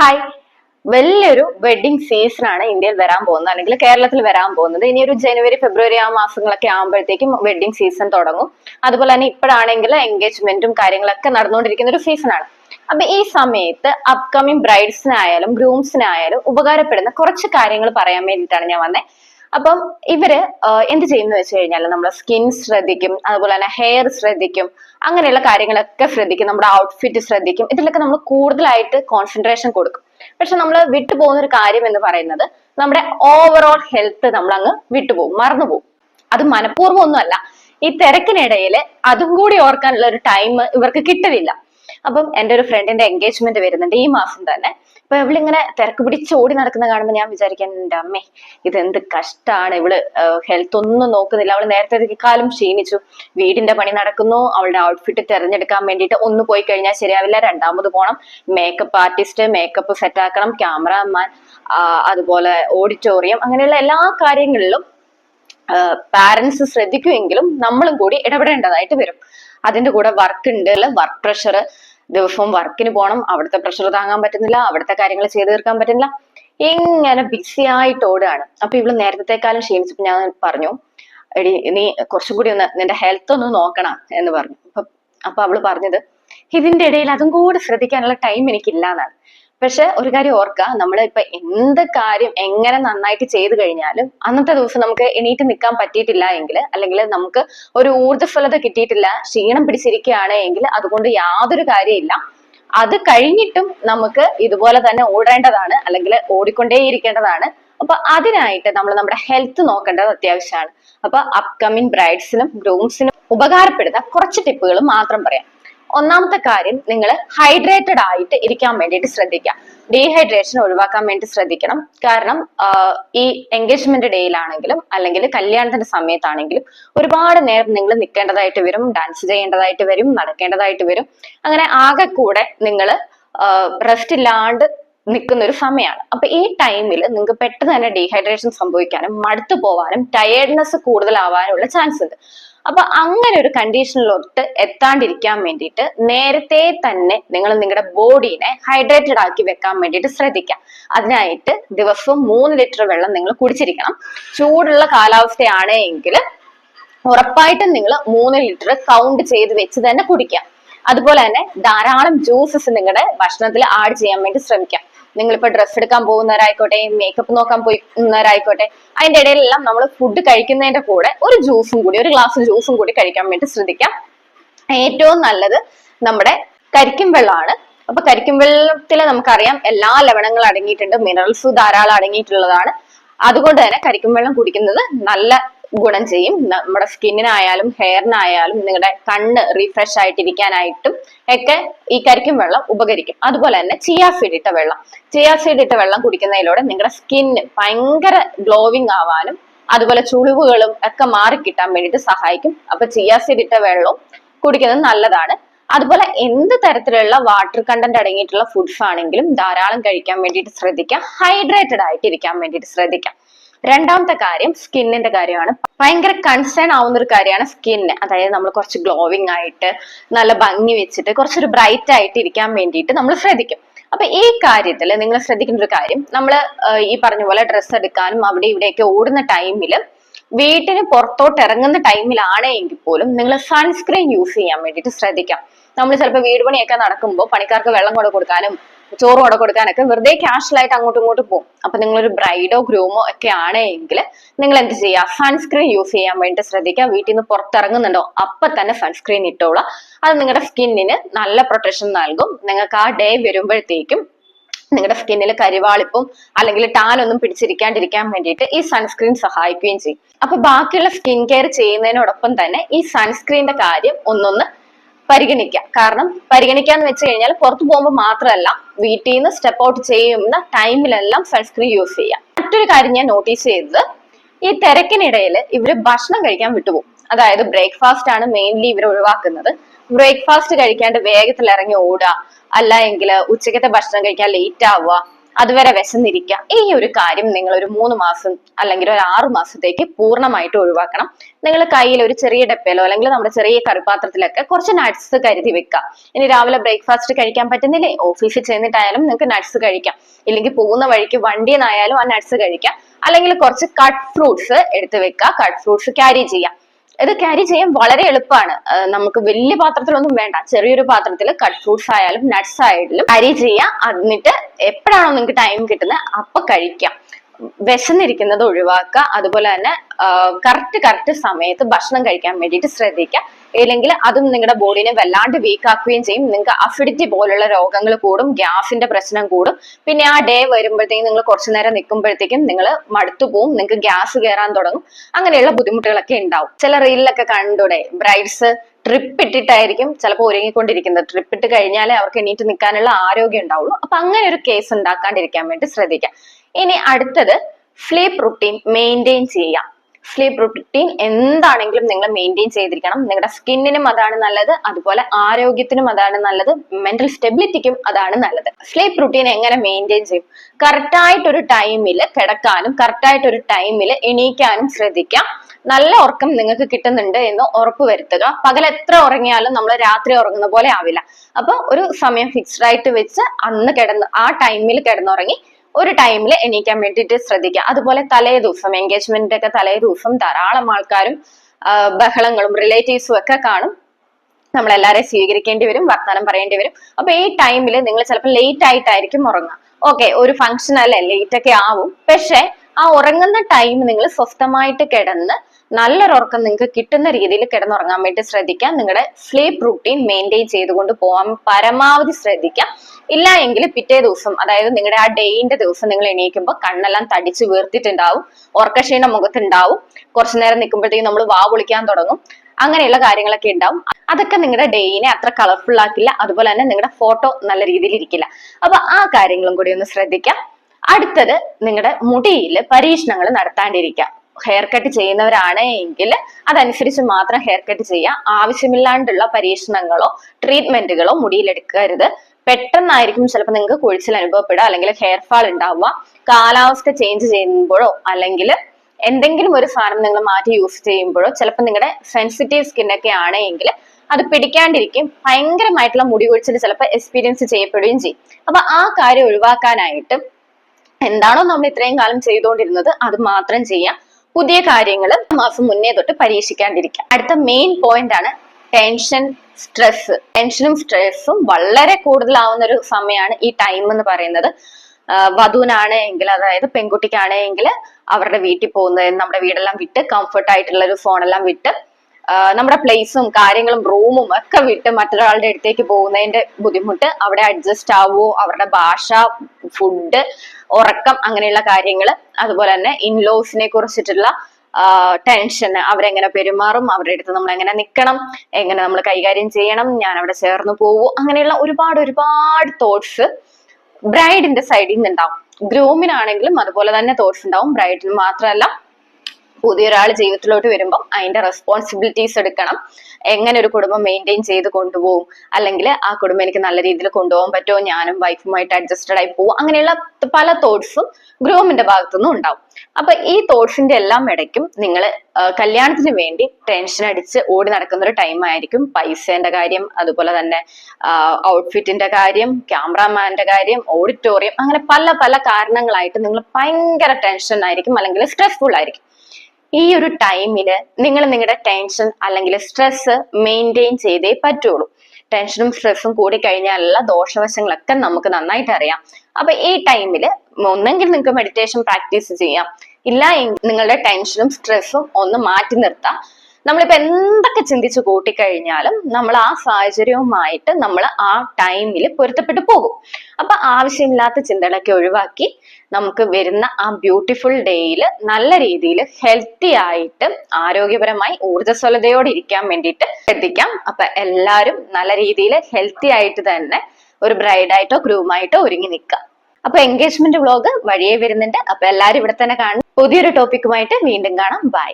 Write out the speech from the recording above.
Hi വലിയൊരു wedding season ആണ് ഇന്ത്യയിൽ വരാൻ പോകുന്നത് അല്ലെങ്കിൽ കേരളത്തിൽ വരാൻ പോകുന്നത്. ഇനി ഒരു ജനുവരി ഫെബ്രുവരി ആ മാസങ്ങളൊക്കെ ആകുമ്പോഴത്തേക്കും വെഡിങ് സീസൺ തുടങ്ങും. അതുപോലെ തന്നെ ഇപ്പോഴാണെങ്കിൽ എൻഗേജ്മെന്റും കാര്യങ്ങളൊക്കെ നടന്നുകൊണ്ടിരിക്കുന്ന ഒരു സീസൺ ആണ്. അപ്പൊ ഈ സമയത്ത് അപ്കമിങ് ബ്രൈഡ്സിനായാലും ഗ്രൂംസിനായാലും ഉപകാരപ്പെടുന്ന കുറച്ച് കാര്യങ്ങൾ പറയാൻ വേണ്ടിയിട്ടാണ് ഞാൻ വന്നത് അപ്പം ഇവർ എന്ത് ചെയ്യുന്നു വെച്ച് കഴിഞ്ഞാൽ നമ്മുടെ സ്കിൻ ശ്രദ്ധിക്കും അതുപോലെ തന്നെ ഹെയർ ശ്രദ്ധിക്കും അങ്ങനെയുള്ള കാര്യങ്ങളൊക്കെ ശ്രദ്ധിക്കും നമ്മുടെ ഔട്ട്ഫിറ്റ് ശ്രദ്ധിക്കും ഇതിലൊക്കെ നമ്മൾ കൂടുതലായിട്ട് കോൺസെൻട്രേഷൻ കൊടുക്കും. പക്ഷെ നമ്മൾ വിട്ടുപോകുന്ന ഒരു കാര്യം എന്ന് പറയുന്നത് നമ്മുടെ ഓവറോൾ ഹെൽത്ത് നമ്മൾ അങ്ങ് വിട്ടുപോകും മറന്നുപോകും അത് മനഃപൂർവം ഒന്നുമല്ല. ഈ തിരക്കിനിടയിൽ അതും കൂടി ഓർക്കാനുള്ള ഒരു ടൈം ഇവർക്ക് കിട്ടുന്നില്ല. അപ്പം എന്റെ ഒരു ഫ്രണ്ടിന്റെ എൻഗേജ്മെന്റ് വരുന്നുണ്ട് ഈ മാസം തന്നെ. അപ്പൊ ഇവളിങ്ങനെ തിരക്ക് പിടിച്ച് ഓടി നടക്കുന്ന കാണുമ്പോൾ ഞാൻ വിചാരിക്കാൻ എന്റെ അമ്മേ എന്ത് കഷ്ടാണ്. ഇവൾ ഹെൽത്ത് ഒന്നും നോക്കുന്നില്ല. അവൾ നേരത്തെ കാലം ക്ഷീണിച്ചു. വീടിന്റെ പണി നടക്കുന്നു. അവളുടെ ഔട്ട്ഫിറ്റ് തിരഞ്ഞെടുക്കാൻ വേണ്ടിയിട്ട് ഒന്ന് പോയി കഴിഞ്ഞാൽ ശരിയാവില്ല. രണ്ടാമത് പോകണം മേക്കപ്പ് ആർട്ടിസ്റ്റ് മേക്കപ്പ് സെറ്റ് ആക്കണം. ക്യാമറമാൻ അതുപോലെ ഓഡിറ്റോറിയം അങ്ങനെയുള്ള എല്ലാ കാര്യങ്ങളിലും പാരന്റ്സ് ശ്രദ്ധിക്കുമെങ്കിലും നമ്മളും കൂടി ഇടപെടേണ്ടതായിട്ട് വരും. അതിന്റെ കൂടെ വർക്ക് ഉണ്ട്. വർക്ക് പ്രഷർ ദിവസവും വർക്കിന് പോകണം അവിടുത്തെ പ്രഷർ താങ്ങാൻ പറ്റുന്നില്ല. അവിടുത്തെ കാര്യങ്ങൾ ചെയ്തു തീർക്കാൻ പറ്റുന്നില്ല. ഇങ്ങനെ ബിസി ആയിട്ട് ഓടുകയാണ്. അപ്പൊ ഇവൾ നേരത്തെക്കാലം ക്ഷീണിച്ചപ്പോ ഞാൻ പറഞ്ഞു എടി നീ കുറച്ചും കൂടി ഒന്ന് നിന്റെ ഹെൽത്ത് ഒന്ന് നോക്കണം എന്ന് പറഞ്ഞു. അപ്പൊ അപ്പൊ അവൾ പറഞ്ഞത് ഇതിന്റെ ഇടയിൽ അതും കൂടെ ശ്രദ്ധിക്കാനുള്ള ടൈം എനിക്കില്ല എന്നാണ് പക്ഷെ ഒരു കാര്യം ഓർക്കുക നമ്മൾ ഇപ്പൊ എന്ത് കാര്യം എങ്ങനെ നന്നായിട്ട് ചെയ്തു കഴിഞ്ഞാലും അന്നത്തെ ദിവസം നമുക്ക് എണീറ്റ് നിൽക്കാൻ പറ്റിയിട്ടില്ല എങ്കിൽ അല്ലെങ്കിൽ നമുക്ക് ഒരു ഊർജസ്വലത കിട്ടിയിട്ടില്ല ക്ഷീണം പിടിച്ചിരിക്കുകയാണ് എങ്കിൽ അതുകൊണ്ട് യാതൊരു കാര്യമില്ല. അത് കഴിഞ്ഞിട്ടും നമുക്ക് ഇതുപോലെ തന്നെ ഓടേണ്ടതാണ് അല്ലെങ്കിൽ ഓടിക്കൊണ്ടേയിരിക്കേണ്ടതാണ്. അപ്പൊ അതിനായിട്ട് നമ്മൾ നമ്മുടെ ഹെൽത്ത് നോക്കേണ്ടത് അത്യാവശ്യമാണ്. അപ്പൊ അപ്കമിങ് ബ്രൈഡ്സിനും ഗ്രൂംസിനും ഉപകാരപ്പെടുന്ന കുറച്ച് ടിപ്പുകൾ മാത്രം പറയാം. ഒന്നാമത്തെ കാര്യം നിങ്ങൾ ഹൈഡ്രേറ്റഡ് ആയിട്ട് ഇരിക്കാൻ വേണ്ടിയിട്ട് ശ്രദ്ധിക്കുക. ഡീഹൈഡ്രേഷൻ ഒഴിവാക്കാൻ വേണ്ടി ശ്രദ്ധിക്കണം. കാരണം ഈ എൻഗേജ്മെന്റ് ഡേയിലാണെങ്കിലും അല്ലെങ്കിൽ കല്യാണത്തിന്റെ സമയത്താണെങ്കിലും ഒരുപാട് നേരം നിങ്ങൾ നിൽക്കേണ്ടതായിട്ട് വരും ഡാൻസ് ചെയ്യേണ്ടതായിട്ട് വരും നടക്കേണ്ടതായിട്ട് വരും. അങ്ങനെ ആകെ കൂടെ നിങ്ങൾ റെസ്റ്റ് ഇല്ലാണ്ട് നിൽക്കുന്ന ഒരു സമയമാണ് അപ്പൊ ഈ ടൈമിൽ നിങ്ങൾക്ക് പെട്ടെന്ന് തന്നെ ഡീഹൈഡ്രേഷൻ സംഭവിക്കാനും മടുത്തു പോവാനും ടയേർഡ്നെസ് കൂടുതലാവാനുള്ള ചാൻസ് ഉണ്ട്. അപ്പൊ അങ്ങനെ ഒരു കണ്ടീഷനിലോട്ട് എത്താണ്ടിരിക്കാൻ വേണ്ടിയിട്ട് നേരത്തെ തന്നെ നിങ്ങൾ നിങ്ങളുടെ ബോഡീനെ ഹൈഡ്രേറ്റഡ് ആക്കി വെക്കാൻ വേണ്ടിയിട്ട് ശ്രദ്ധിക്കാം അതിനായിട്ട് ദിവസവും മൂന്ന് ലിറ്റർ വെള്ളം നിങ്ങൾ കുടിച്ചിരിക്കണം. ചൂടുള്ള കാലാവസ്ഥയാണ് എങ്കിൽ ഉറപ്പായിട്ടും നിങ്ങൾ മൂന്ന് ലിറ്റർ കൗണ്ട് ചെയ്ത് വെച്ച് തന്നെ കുടിക്കാം അതുപോലെ തന്നെ ധാരാളം ജ്യൂസസ് നിങ്ങളുടെ ഭക്ഷണത്തിൽ ആഡ് ചെയ്യാൻ വേണ്ടി ശ്രമിക്കാം നിങ്ങളിപ്പോ ഡ്രസ്സ് എടുക്കാൻ പോകുന്നവരായിക്കോട്ടെ മേക്കപ്പ് നോക്കാൻ പോയിന്നവരായിക്കോട്ടെ അതിന്റെ ഇടയിലെല്ലാം നമ്മൾ ഫുഡ് കഴിക്കുന്നതിന്റെ കൂടെ ഒരു ജ്യൂസും കൂടി ഒരു ഗ്ലാസ് ജ്യൂസും കൂടി കഴിക്കാൻ വേണ്ടി ശ്രദ്ധിക്കാം. ഏറ്റവും നല്ലത് നമ്മുടെ കരിക്കും വെള്ളമാണ്. അപ്പൊ കരിക്കും വെള്ളത്തിൽ നമുക്കറിയാം എല്ലാ ലവണങ്ങളും അടങ്ങിയിട്ടുണ്ട് മിനറൽസ് ധാരാളം അടങ്ങിയിട്ടുള്ളതാണ്. അതുകൊണ്ട് തന്നെ കരിക്കും വെള്ളം കുടിക്കുന്നത് നല്ല ഗുണം ചെയ്യും. നമ്മുടെ സ്കിന്നിനായാലും ഹെയറിനായാലും നിങ്ങളുടെ കണ്ണ് റീഫ്രഷ് ആയിട്ടിരിക്കാനായിട്ടും ഒക്കെ ഈ കരിക്കും വെള്ളം ഉപകരിക്കും. അതുപോലെ തന്നെ ചിയാ സീഡ് ഇട്ട വെള്ളം. ചിയാ സീഡ് ഇട്ട വെള്ളം കുടിക്കുന്നതിലൂടെ നിങ്ങളുടെ സ്കിന്ന് ഭയങ്കര ഗ്ലോവിങ് ആവാനും അതുപോലെ ചുളിവുകളും ഒക്കെ മാറിക്കിട്ടാൻ വേണ്ടിയിട്ട് സഹായിക്കും. അപ്പൊ ചിയാ സീഡ് ഇട്ട വെള്ളവും കുടിക്കുന്നത് നല്ലതാണ്. അതുപോലെ എന്ത് തരത്തിലുള്ള വാട്ടർ കണ്ടന്റ് അടങ്ങിയിട്ടുള്ള ഫുഡ്സ് ആണെങ്കിലും ധാരാളം കഴിക്കാൻ വേണ്ടിയിട്ട് ശ്രദ്ധിക്കാം. ഹൈഡ്രേറ്റഡ് ആയിട്ട് ഇരിക്കാൻ വേണ്ടിയിട്ട് ശ്രദ്ധിക്കാം. രണ്ടാമത്തെ കാര്യം സ്കിന്നിന്റെ കാര്യമാണ്. ഭയങ്കര കൺസേൺ ആവുന്ന ഒരു കാര്യമാണ് സ്കിന്ന്. അതായത് നമ്മൾ കുറച്ച് ഗ്ലോവിങ് ആയിട്ട് നല്ല ഭംഗി വെച്ചിട്ട് കുറച്ചൊരു ബ്രൈറ്റ് ആയിട്ട് ഇരിക്കാൻ വേണ്ടിയിട്ട് നമ്മൾ ശ്രദ്ധിക്കും. അപ്പൊ ഈ കാര്യത്തിൽ നിങ്ങൾ ശ്രദ്ധിക്കേണ്ട ഒരു കാര്യം നമ്മൾ ഈ പറഞ്ഞ പോലെ ഡ്രസ്സ് എടുക്കാനും അവിടെ ഇവിടെയൊക്കെ ഓടുന്ന ടൈമിൽ വീട്ടിന് പുറത്തോട്ട് ഇറങ്ങുന്ന ടൈമിലാണ് എങ്കിൽ പോലും നിങ്ങൾ സൺസ്ക്രീൻ യൂസ് ചെയ്യാൻ വേണ്ടിയിട്ട് ശ്രദ്ധിക്കാം. നമ്മൾ ചിലപ്പോൾ വീട് പണിയൊക്കെ നടക്കുമ്പോൾ പണിക്കാർക്ക് വെള്ളം കൊണ്ട് കൊടുക്കാനും ചോറ് കൊണ്ട് കൊടുക്കാനൊക്കെ വെറുതെ കാഷ്വലായിട്ട് അങ്ങോട്ടും ഇങ്ങോട്ടും പോകും. അപ്പൊ നിങ്ങളൊരു ബ്രൈഡോ ഗ്രൂമോ ഒക്കെ ആണെങ്കിൽ നിങ്ങൾ എന്ത് ചെയ്യുക? സൺസ്ക്രീൻ യൂസ് ചെയ്യാൻ വേണ്ടി ശ്രദ്ധിക്കുക. വീട്ടിൽ നിന്ന് പുറത്തിറങ്ങുന്നുണ്ടോ? അപ്പൊ തന്നെ സൺസ്ക്രീൻ ഇട്ടോളാം അത് നിങ്ങളുടെ സ്കിന്നിന് നല്ല പ്രൊട്ടക്ഷൻ നൽകും. നിങ്ങൾക്ക് ആ ഡേ വരുമ്പോഴത്തേക്കും നിങ്ങളുടെ സ്കിന്നിൽ കരിവാളിപ്പും അല്ലെങ്കിൽ ടാൻ ഒന്നും പിടിച്ചിരിക്കാണ്ടിരിക്കാൻ വേണ്ടിയിട്ട് ഈ സൺസ്ക്രീൻ സഹായിക്കുകയും ചെയ്യും. അപ്പൊ ബാക്കിയുള്ള സ്കിൻ കെയർ ചെയ്യുന്നതിനോടൊപ്പം തന്നെ ഈ സൺസ്ക്രീനിന്റെ കാര്യം ഒന്നൊന്ന് പരിഗണിക്കുക കാരണം പരിഗണിക്കുക എന്ന് വെച്ച് കഴിഞ്ഞാൽ പുറത്തു പോകുമ്പോൾ മാത്രമല്ല വീട്ടിൽ നിന്ന് സ്റ്റെപ്പ് ഔട്ട് ചെയ്യുന്ന ടൈമിലെല്ലാം സൺസ്ക്രീൻ യൂസ് ചെയ്യാം. മറ്റൊരു കാര്യം ഞാൻ നോട്ടീസ് ചെയ്തത് ഈ തിരക്കിനിടയിൽ ഇവർ ഭക്ഷണം കഴിക്കാൻ വിട്ടുപോകും. അതായത് ബ്രേക്ക്ഫാസ്റ്റ് ആണ് മെയിൻലി ഇവർ ഒഴിവാക്കുന്നത്. ബ്രേക്ക്ഫാസ്റ്റ് കഴിക്കാണ്ട് വേഗത്തിൽ ഇറങ്ങി ഓടുക അല്ല എങ്കിൽ ഉച്ചക്കത്തെ ഭക്ഷണം കഴിക്കാൻ ലേറ്റ് ആവുക അതുവരെ വിശന്നിരിക്കുക. ഈ ഒരു കാര്യം നിങ്ങൾ ഒരു മൂന്ന് മാസം അല്ലെങ്കിൽ ഒരു ആറു മാസത്തേക്ക് പൂർണമായിട്ട് ഒഴിവാക്കണം. നിങ്ങൾ കയ്യിൽ ഒരു ചെറിയ ഡപ്പയിലോ അല്ലെങ്കിൽ നമ്മുടെ ചെറിയ കറിപാത്രത്തിലൊക്കെ കുറച്ച് നട്ട്സ് കരുതി വെക്കുക. ഇനി രാവിലെ ബ്രേക്ക്ഫാസ്റ്റ് കഴിക്കാൻ പറ്റുന്നില്ലേ? ഓഫീസിൽ ചെന്നിട്ടായാലും നിങ്ങൾക്ക് നട്ട്സ് കഴിക്കാം. ഇല്ലെങ്കിൽ പോകുന്ന വഴിക്ക് വണ്ടിയെന്നായാലും ആ നട്ട്സ് കഴിക്കാം. അല്ലെങ്കിൽ കുറച്ച് കട്ട് ഫ്രൂട്ട്സ് എടുത്ത് വെക്കുക. കട്ട് ഫ്രൂട്ട്സ് ക്യാരി ചെയ്യാം. ഇത് ക്യാരി ചെയ്യാൻ വളരെ എളുപ്പമാണ്. നമുക്ക് വലിയ പാത്രത്തിലൊന്നും വേണ്ട. ചെറിയൊരു പാത്രത്തിൽ കട്ട് ഫ്രൂട്ട്സ് ആയാലും നട്ട്സ് ആയാലും ക്യാരി ചെയ്യാം. എന്നിട്ട് എപ്പോഴാണോ നിങ്ങൾക്ക് ടൈം കിട്ടുന്നത് അപ്പൊ കഴിക്കാം. വിശന്നിരിക്കുന്നത് ഒഴിവാക്കുക. അതുപോലെ തന്നെ കറക്റ്റ് കറക്റ്റ് സമയത്ത് ഭക്ഷണം കഴിക്കാൻ വേണ്ടിയിട്ട് ശ്രദ്ധിക്കുക. ഇല്ലെങ്കിൽ അതും നിങ്ങളുടെ ബോഡിനെ വല്ലാണ്ട് വീക്ക് ആക്കുകയും ചെയ്യും. നിങ്ങൾക്ക് അഫിഡിറ്റി പോലുള്ള രോഗങ്ങൾ കൂടും ഗ്യാസിന്റെ പ്രശ്നം കൂടും. പിന്നെ ആ ഡേ വരുമ്പോഴത്തേക്കും നിങ്ങൾ കുറച്ചു നേരം നിൽക്കുമ്പോഴത്തേക്കും നിങ്ങൾ മടുത്തു പോവും. നിങ്ങൾക്ക് ഗ്യാസ് കയറാൻ തുടങ്ങും. അങ്ങനെയുള്ള ബുദ്ധിമുട്ടുകളൊക്കെ ഉണ്ടാവും. ചില റീലിലൊക്കെ കണ്ടൂടെ? ബ്രൈഡ്സ് ട്രിപ്പ് ഇട്ടിട്ടായിരിക്കും ചിലപ്പോൾ ഒരുങ്ങിക്കൊണ്ടിരിക്കുന്നത്. ട്രിപ്പ് ഇട്ട് കഴിഞ്ഞാലേ അവർക്ക് എണീറ്റ് നിൽക്കാനുള്ള ആരോഗ്യം ഉണ്ടാവുള്ളൂ. അപ്പൊ അങ്ങനെ ഒരു കേസ് ഉണ്ടാക്കാണ്ടിരിക്കാൻ വേണ്ടി ശ്രദ്ധിക്കാം. ഇനി അടുത്തത് സ്ലീപ്പ് റുട്ടീൻ മെയിന്റെയിൻ ചെയ്യാം സ്ലീപ്പ് റുട്ടീൻ എന്താണെങ്കിലും നിങ്ങൾ മെയിന്റെയിൻ ചെയ്തിരിക്കണം. നിങ്ങളുടെ സ്കിന്നിനും അതാണ് നല്ലത്. അതുപോലെ ആരോഗ്യത്തിനും അതാണ് നല്ലത്. മെന്റൽ സ്റ്റെബിലിറ്റിക്കും അതാണ് നല്ലത്. സ്ലീപ്പ് റുട്ടീൻ എങ്ങനെ മെയിന്റെയിൻ ചെയ്യും? കറക്റ്റായിട്ടൊരു ടൈമിൽ കിടക്കാനും കറക്റ്റായിട്ടൊരു ടൈമിൽ എണീക്കാനും ശ്രദ്ധിക്കാം. നല്ല ഉറക്കം നിങ്ങൾക്ക് കിട്ടുന്നുണ്ട് എന്ന് ഉറപ്പ് വരുത്തുക. പകൽ എത്ര ഉറങ്ങിയാലും നമ്മൾ രാത്രി ഉറങ്ങുന്ന പോലെ ആവില്ല. അപ്പൊ ഒരു സമയം ഫിക്സ്ഡ് ആയിട്ട് വെച്ച് അന്ന് കിടന്ന് ആ ടൈമിൽ കിടന്നുറങ്ങി ഒരു ടൈമിൽ എണീക്കാൻ വേണ്ടിയിട്ട് ശ്രദ്ധിക്കുക. അതുപോലെ തലേ ദിവസം എൻഗേജ്മെന്റിന്റെ ഒക്കെ തലേ ദിവസം ധാരാളം ആൾക്കാരും ബഹളങ്ങളും റിലേറ്റീവ്സും ഒക്കെ കാണും. നമ്മളെല്ലാരെയും സ്വീകരിക്കേണ്ടി വരും വർത്തമാനം പറയേണ്ടി വരും. അപ്പൊ ഈ ടൈമിൽ നിങ്ങൾ ചിലപ്പോൾ ലേറ്റ് ആയിട്ടായിരിക്കും ഉറങ്ങുക. ഓക്കെ ഒരു ഫംഗ്ഷൻ അല്ലേ ലേറ്റ് ഒക്കെ ആവും. പക്ഷെ ആ ഉറങ്ങുന്ന ടൈം നിങ്ങൾ സ്വസ്ഥമായിട്ട് കിടന്ന് നല്ലൊരു ഉറക്കം നിങ്ങൾക്ക് കിട്ടുന്ന രീതിയിൽ കിടന്നുറങ്ങാൻ വേണ്ടി ശ്രദ്ധിക്കാം. നിങ്ങളുടെ സ്ലീപ്പ് റൂട്ടീൻ മെയിന്റെയിൻ ചെയ്തുകൊണ്ട് പോകാൻ പരമാവധി ശ്രദ്ധിക്കാം. ഇല്ല എങ്കിൽ പിറ്റേ ദിവസം അതായത് നിങ്ങളുടെ ആ ഡേയിന്റെ ദിവസം നിങ്ങൾ എണീക്കുമ്പോൾ കണ്ണെല്ലാം തടിച്ച് വീർത്തിട്ടുണ്ടാവും. ഉറക്കക്ഷീണം മുഖത്തുണ്ടാവും. കുറച്ചു നേരം നിൽക്കുമ്പോഴത്തേക്കും നമ്മൾ വാ പൊളിക്കാൻ തുടങ്ങും. അങ്ങനെയുള്ള കാര്യങ്ങളൊക്കെ ഉണ്ടാവും. അതൊക്കെ നിങ്ങളുടെ ഡേയിനെ അത്ര കളർഫുൾ ആക്കില്ല. അതുപോലെ തന്നെ നിങ്ങളുടെ ഫോട്ടോ നല്ല രീതിയിൽ ഇരിക്കില്ല. അപ്പൊ ആ കാര്യങ്ങളും കൂടി ഒന്ന് ശ്രദ്ധിക്കാം. അടുത്തത് നിങ്ങളുടെ മുടിയിൽ പരീക്ഷണങ്ങൾ നടത്താണ്ടിരിക്കുക ഹെയർ കട്ട് ചെയ്യുന്നവരാണ് എങ്കിൽ അതനുസരിച്ച് മാത്രം ഹെയർ കട്ട് ചെയ്യുക ആവശ്യമില്ലാണ്ടുള്ള പരീക്ഷണങ്ങളോ ട്രീറ്റ്മെന്റുകളോ മുടിയിലെടുക്കരുത് പെട്ടെന്നായിരിക്കും ചിലപ്പോൾ നിങ്ങൾക്ക് കൊഴിച്ചിൽ അനുഭവപ്പെടുക അല്ലെങ്കിൽ ഹെയർ ഫാൾ ഉണ്ടാവുക. കാലാവസ്ഥ ചേഞ്ച് ചെയ്യുമ്പോഴോ അല്ലെങ്കിൽ എന്തെങ്കിലും ഒരു സാധനം നിങ്ങൾ മാറ്റി യൂസ് ചെയ്യുമ്പോഴോ ചിലപ്പോൾ നിങ്ങളുടെ സെൻസിറ്റീവ് സ്കിന്നൊക്കെ ആണെങ്കിൽ അത് പിടിക്കാണ്ടിരിക്കും. ഭയങ്കരമായിട്ടുള്ള മുടി കൊഴിച്ചിൽ ചിലപ്പോൾ എക്സ്പീരിയൻസ് ചെയ്യപ്പെടുകയും ചെയ്യും. അപ്പൊ ആ കാര്യം ഒഴിവാക്കാനായിട്ട് എന്താണോ നമ്മൾ ഇത്രയും കാലം ചെയ്തുകൊണ്ടിരുന്നത് അത് മാത്രം ചെയ്യാം. പുതിയ കാര്യങ്ങൾ മാസം മുന്നേ തൊട്ട് പരീക്ഷിക്കാണ്ടിരിക്കാം. അടുത്ത മെയിൻ പോയിന്റ് ആണ് ടെൻഷൻ സ്ട്രെസ് ടെൻഷനും സ്ട്രെസ്സും വളരെ കൂടുതലാവുന്ന ഒരു സമയമാണ് ഈ ടൈം എന്ന് പറയുന്നത്. വധുവിനാണ് എങ്കിൽ അതായത് പെൺകുട്ടിക്കാണ് എങ്കിൽ അവരുടെ വീട്ടിൽ പോകുന്നത് നമ്മുടെ വീടെല്ലാം വിട്ട് കംഫർട്ട് ആയിട്ടുള്ള ഒരു ഫോണെല്ലാം വിട്ട് നമ്മുടെ പ്ലേസും കാര്യങ്ങളും റൂമും ഒക്കെ വിട്ട് മറ്റൊരാളുടെ അടുത്തേക്ക് പോകുന്നതിന്റെ ബുദ്ധിമുട്ട് അവിടെ അഡ്ജസ്റ്റ് ആവുമോ അവരുടെ ഭാഷ ഫുഡ് ഉറക്കം അങ്ങനെയുള്ള കാര്യങ്ങൾ അതുപോലെ തന്നെ ഇൻലോസിനെ കുറിച്ചിട്ടുള്ള ടെൻഷൻ അവരെങ്ങനെ പെരുമാറും അവരുടെ അടുത്ത് നമ്മൾ എങ്ങനെ നിൽക്കണം എങ്ങനെ നമ്മൾ കൈകാര്യം ചെയ്യണം ഞാൻ അവിടെ ചേർന്ന് പോവോ അങ്ങനെയുള്ള ഒരുപാട് ഒരുപാട് തോട്ട്സ് ബ്രൈഡിന്റെ സൈഡിൽ നിന്ന് ഉണ്ടാവും ഗ്രൂമിനാണെങ്കിലും അതുപോലെ തന്നെ തോട്ട്സ് ഉണ്ടാവും. ബ്രൈഡിന് മാത്രമല്ല പുതിയൊരാൾ ജീവിതത്തിലോട്ട് വരുമ്പോൾ അതിന്റെ റെസ്പോൺസിബിലിറ്റീസ് എടുക്കണം. എങ്ങനെ ഒരു കുടുംബം മെയിന്റെയിൻ ചെയ്ത് കൊണ്ടുപോകും അല്ലെങ്കിൽ ആ കുടുംബം എനിക്ക് നല്ല രീതിയിൽ കൊണ്ടുപോകാൻ പറ്റുമോ? ഞാനും വൈഫുമായിട്ട് അഡ്ജസ്റ്റഡ് ആയി പോകും അങ്ങനെയുള്ള പല തോട്ട്സും ഗ്രൂമിന്റെ ഭാഗത്തുനിന്നും ഉണ്ടാവും. അപ്പൊ ഈ തോട്ട്സിന്റെ എല്ലാം ഇടയ്ക്കും നിങ്ങൾ കല്യാണത്തിന് വേണ്ടി ടെൻഷൻ അടിച്ച് ഓടി നടക്കുന്ന ഒരു ടൈം ആയിരിക്കും. പൈസേന്റെ കാര്യം അതുപോലെ തന്നെ ഔട്ട്ഫിറ്റിന്റെ കാര്യം ക്യാമറാമാന്റെ കാര്യം ഓഡിറ്റോറിയം അങ്ങനെ പല പല കാരണങ്ങളായിട്ട് നിങ്ങൾ ഭയങ്കര ടെൻഷൻ ആയിരിക്കും. അല്ലെങ്കിൽ സ്ട്രെസ്ഫുൾ ആയിരിക്കും. ഈ ഒരു ടൈമിൽ നിങ്ങൾ നിങ്ങളുടെ ടെൻഷൻ അല്ലെങ്കിൽ സ്ട്രെസ് മെയിന്റെയിൻ ചെയ്തേ പറ്റുള്ളൂ. ടെൻഷനും സ്ട്രെസ്സും കൂടി കഴിഞ്ഞാലുള്ള ദോഷവശങ്ങളൊക്കെ നമുക്ക് നന്നായിട്ട് അറിയാം. അപ്പൊ ഈ ടൈമിൽ ഒന്നെങ്കിൽ നിങ്ങൾക്ക് മെഡിറ്റേഷൻ പ്രാക്ടീസ് ചെയ്യാം. ഇല്ല നിങ്ങളുടെ ടെൻഷനും സ്ട്രെസ്സും ഒന്ന് മാറ്റി നിർത്താം. നമ്മളിപ്പോ എന്തൊക്കെ ചിന്തിച്ച് കൂട്ടിക്കഴിഞ്ഞാലും നമ്മൾ ആ സാഹചര്യവുമായിട്ട് നമ്മൾ ആ ടൈമിൽ പൊരുത്തപ്പെട്ടു പോകും. അപ്പൊ ആവശ്യമില്ലാത്ത ചിന്തകളൊക്കെ ഒഴിവാക്കി നമുക്ക് വരുന്ന ആ ബ്യൂട്ടിഫുൾ ഡേയിൽ നല്ല രീതിയിൽ ഹെൽത്തി ആയിട്ട് ആരോഗ്യപരമായി ഊർജസ്വലതയോടെ ഇരിക്കാൻ വേണ്ടിയിട്ട് ശ്രദ്ധിക്കാം. അപ്പൊ എല്ലാവരും നല്ല രീതിയിൽ ഹെൽത്തി ആയിട്ട് തന്നെ ഒരു ബ്രൈഡായിട്ടോ ഗ്രൂമായിട്ടോ ഒരുങ്ങി നിൽക്കാം അപ്പൊ എൻഗേജ്മെന്റ് വ്ളോഗ് വഴിയേ വരുന്നുണ്ട്. അപ്പൊ എല്ലാവരും ഇവിടെ തന്നെ കാണും. പുതിയൊരു ടോപ്പിക്കുമായിട്ട് വീണ്ടും കാണാം. ബൈ